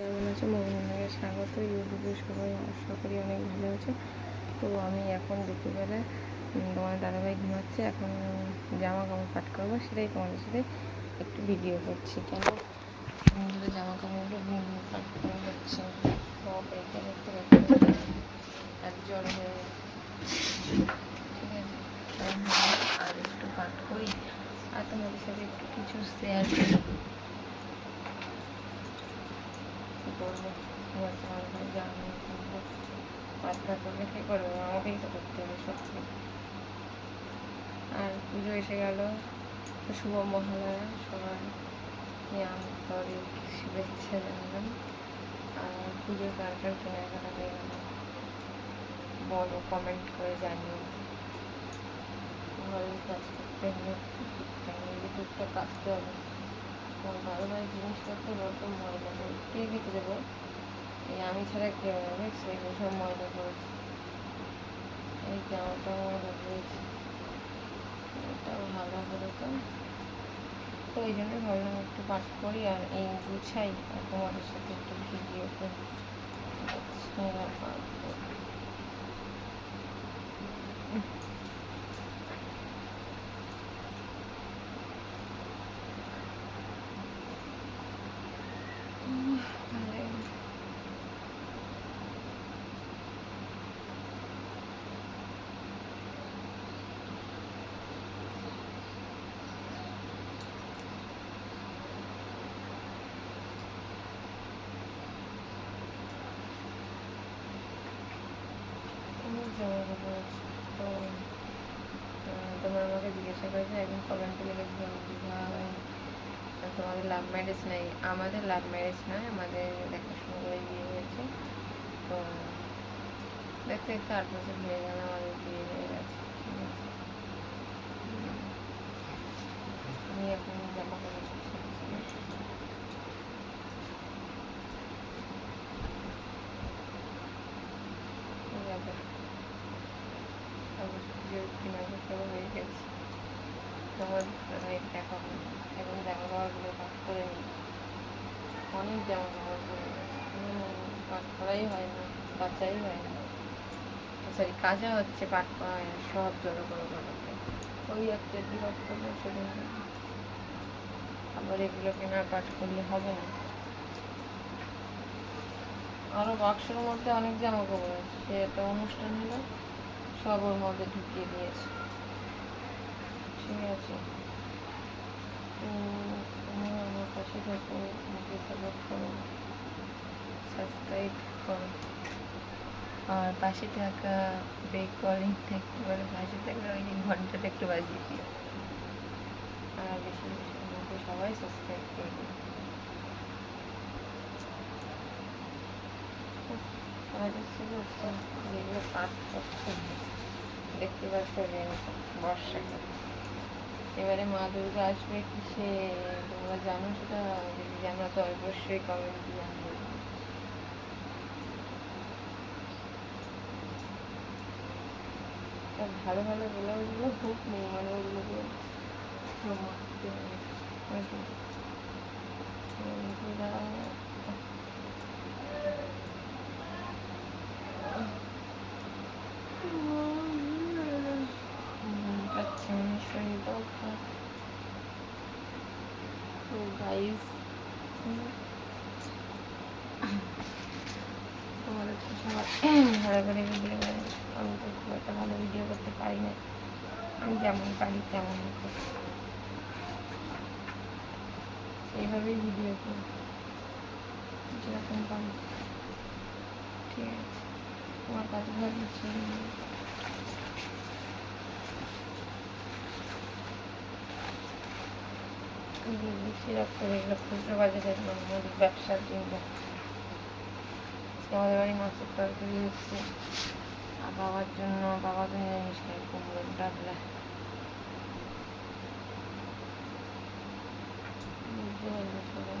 কেমন আছে? মোহনকে স্বাগত। ইউটিউবে সবাই করি অনেক ভালো আছে। তো আমি এখন দুপুরবেলা তোমার দাদাভাই ঘুমাচ্ছে। এখন জামা কাপড় পাট করব, সেটাই তোমাদের সাথে একটু ভিডিও করছি। কেন? জামা ভিডিও পাট করা হচ্ছে। আর জল হয়ে ঠিক আছে? আর একটু পাট করি। আর তোমাদের সাথে একটু কিছু শেয়ার করি। করব। পাতলা করলে কে করবে? আমাকেই তো করতে হবে সত্যি। আর পুজো এসে গেল। শুভ মহালয়া, সবাই আন্তরিক শুভেচ্ছা জানালাম। আর পুজোর কার কার কেনাকাটা হয়ে গেল? বলো কমেন্ট করে জানিও। ঘরের কাজ করতে হবে টুকটাক কাজতে হবে ভালো জিনিসপত্র বড্ড ময়লা করে কে রেখে দেবো? এই আমি ছাড়া কেউ নেবে সেগুলো সব ময়লা করেছে। এই জামাটাও ময়লা করেছে এটাও ভালো করে তো। তো ওই জন্য ভাবলাম একটু পাঠ করি আর এই গুছাই আর তোমাদের সাথে একটু ভিডিও করি আচ্ছা, পাঠ। উম, ভালোই। অনেক জামা কাপড় আছে তো তোমরা আমাকে জিজ্ঞাসা করেছ, একদিন কমেন্টে লিখেছিল তোমাদের লাভ ম্যারেজ নেই। আমাদের লাভ ম্যারেজ নয়, আমাদের দেখাশোনা করে বিয়ে হয়েছে। তো, দেখতে দেখতে আট বছর হয়ে গেল, আমাদের বিয়ে হয়ে গেছে আমি এখন জামা কাপড় গুছাচ্ছি। ঠিক আছে পুজোর হয়ে গেছে। তোমার মানে দেখাবো এখন জামা কাপড়গুলো পাট করে নিই অনেক জামা কাপড় গেছে। করাই হয় না কাচাই হয় না। সরি কাজা হচ্ছে পাট করা হয় না, সব জড়ো করে ঘটাতে ওই একটা বিরক্ত বসে রয়েছে। আবার এগুলো কেনার পাট করলে হবে না। আরও বাক্সের মধ্যে অনেক জামা কাপড় আছে। সে একটা অনুষ্ঠান হলো। সব ওর মধ্যে ঢুকিয়ে দিয়েছে। ঠিক আছে। উম, তোমরা আমার পাশে থাকো আমাকে সাপোর্ট করো সাবস্ক্রাইব করো। আর পাশে থাকা বেক কলিং থাকতে পারে পাশে থাকলে ওই ঘন্টাটা একটু বাজিয়ে দিও। আর বেশি বেশি আমাকে সবাই সাবস্ক্রাইব করে হচ্ছে যেগুলো কাজ করছে। দেখতে পাচ্ছ যে বর্ষাকাল এবারে মা দুর্গা আসবে কিসে? তোমরা জানো সেটা? যদি জানো, তো অবশ্যই কমেন্ট। তা ভালো ভালো ব্লাউজগুলো খুব নেই মানে ওগুলোকে শরীরটাও খারাপ। তো গাইস তোমাদের তো সবার ভালো করে ভিডিও আমি তো খুব একটা ভালো ভিডিও করতে পারি না। আমি যেমন পারি তেমন করি সেইভাবেই ভিডিও করি। যেরকম পারি। ঠিক আছে। তোমার কাছে ভালো ছিল এগুলো খুচরো বাজারে মুদির ব্যবসার জন্য। আমাদের বাড়ি মাছের তরকারি হচ্ছে। আর বাবার জন্য বাবা তো নিরামিষ খায়, কুমড়োর ডাবলা। বুঝতে পারবে সবাই।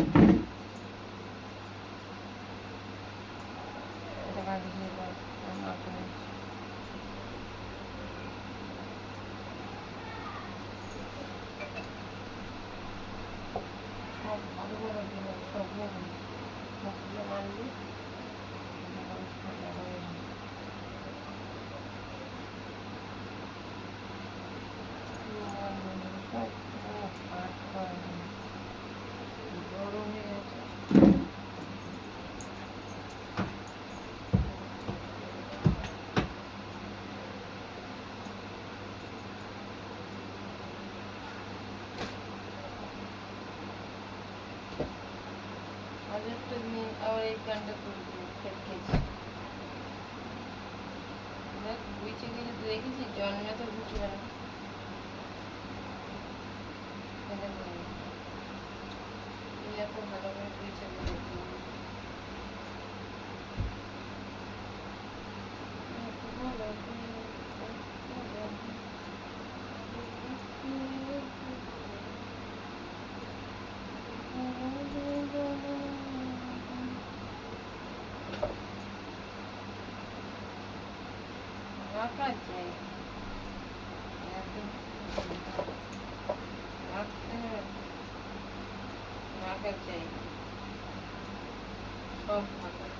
আবার এই তুলবো ফেটকেছি বুঝে গেছে তুই দেখেছিস জন্মে তো বুঝবে না। ভালো করে বুঝে bakacağız. Bak, bakacağız. Çok bakacağız.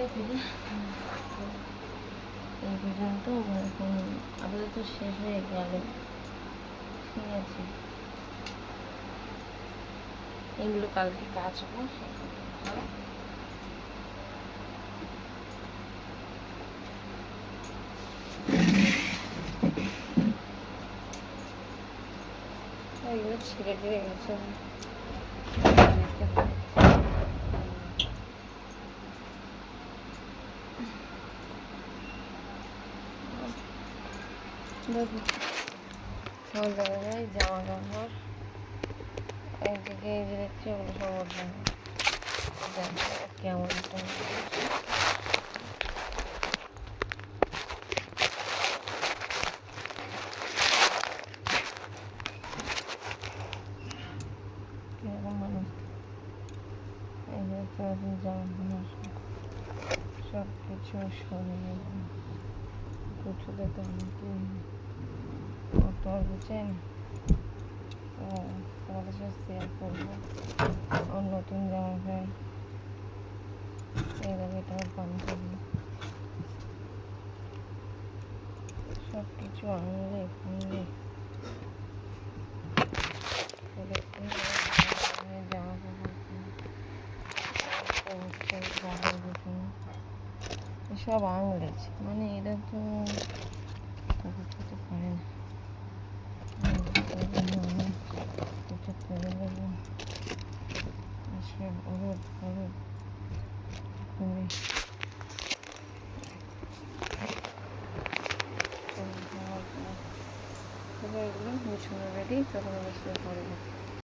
এই পর্যন্ত আপাতত শেষ হয়ে গেল। ঠিক আছে। এগুলো কালকে কাচবো। এগুলো ছিঁড়ে টিড়ে গেছে। Burada öyle canavarlar. Erkeğe diretiyor bu havadan. Güzel. Okyanustan. Yorulmadım. Evet, gördüğünüz zaman bunlar çok geçiyor şu an. প্রচুরে তো আমাকে কত বুঝছেন ও তোমাদের সাথে শেয়ার করব। আর নতুন জামা প্যান্ট। এইভাবে এটা পান পাঞ্জাবি সব কিছু আনলে কিনলে পরে এই ধরনের জামা কাপড় কিনে হচ্ছে জামার পিছনে এসব আনলেছে মানে এরা তো করতে পারে না এগুলো রেডি তখন সে পরে